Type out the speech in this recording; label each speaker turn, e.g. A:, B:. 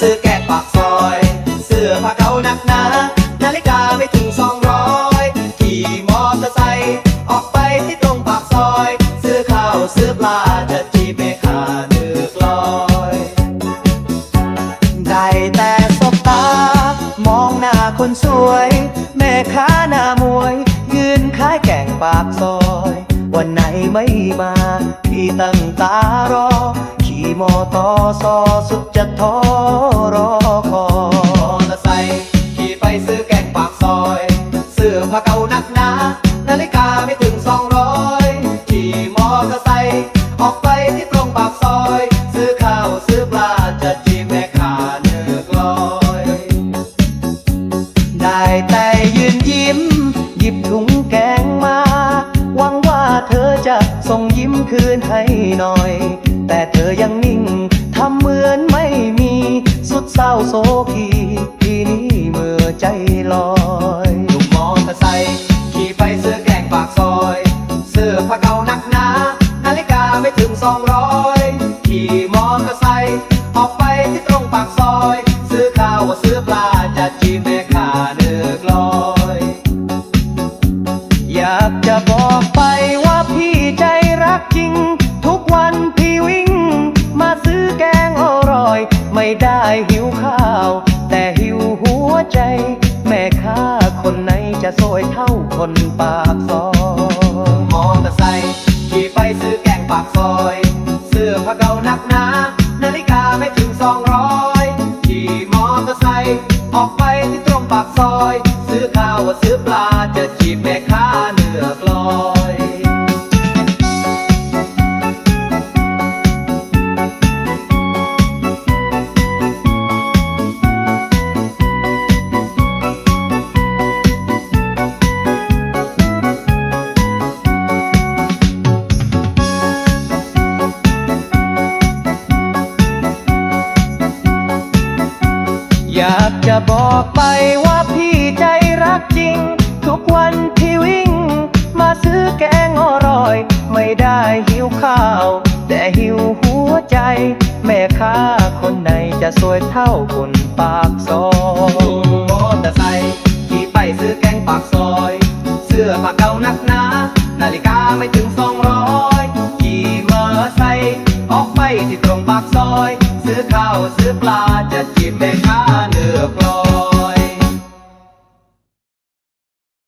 A: ซื้อแกะปากซอย เสื้อผ้าเก่านักหนานาฬิกาไม่ถึงสองร้อยขี่มอเตอร์ไซค์ออกไปที่ตรงปากซอย ซื้อข้าวซื้อปลาจะจีบแม่ค้าเดือกลอยได้แต่สบตามองหน้าคนสวย แม่ค้าหน้ามวย ยืนขายแกงปากซอย วันไหนไม่มาพี่ตั้งตารอขี่มอตอซอสุดจะท้อ เก่านักหนา นาฬิกาไม่ถึงสองร้อยขี่มอเตอร์ไซค์ออกไปที่ตรงปากซอย ซื้อข้าวซื้อปลาจะจีบแม่ค้าเนื้อกลอย ได้แต่ยืนยิ้ม หยิบถุงแกงมา หวังว่าเธอจะส่งยิ้มคืนให้หน่อย แต่เธอยังนิ่งทำเหมือนไม่มี สุดเศร้าโศกีทีนี้เมื่อใจลอย์ไซค์ขี่ไปซื้อแกงปากซอย เสื้อผ้าเก่านักหนา นาฬิกาไม่ถึงสองร้อยขี่มอเตอร์ไซค์ออกไปที่ตรงปากซอย ซื้อข้าวซื้อปลาจะจีบแม่ค้าเนื้อกลอย อยากจะบอกไปว่าพี่ใจรักจริง ทุกวันพี่วิ่ง มาซื้อแกงอร่อย ไม่ได้หิวข้าว แต่หิวหัวใจ จะโซยเท่าคนปากซอยมอเตอร์ไซค์ขี่ไปซื้อแกงปากซอย เสื้อผ้าเก่านักหนานาฬิกาไม่ถึงสองร้อยขี่มอเตอร์ไซค์ออกไปที่ตรงปากซอย ซื้อข้าวซื้อปลาจะจีบแม่ค้าากจะบอกไปว่าพี่ใจรักจริง ทุกวันที่วิ่ง มาซื้อแกงอร่อย ไม่ได้หิวข้าว แต่หิวหัวใจ แม่ค้าคนไหนจะสวยเท่าคนปากซอย จิตได้ข้าเนื้อปลอ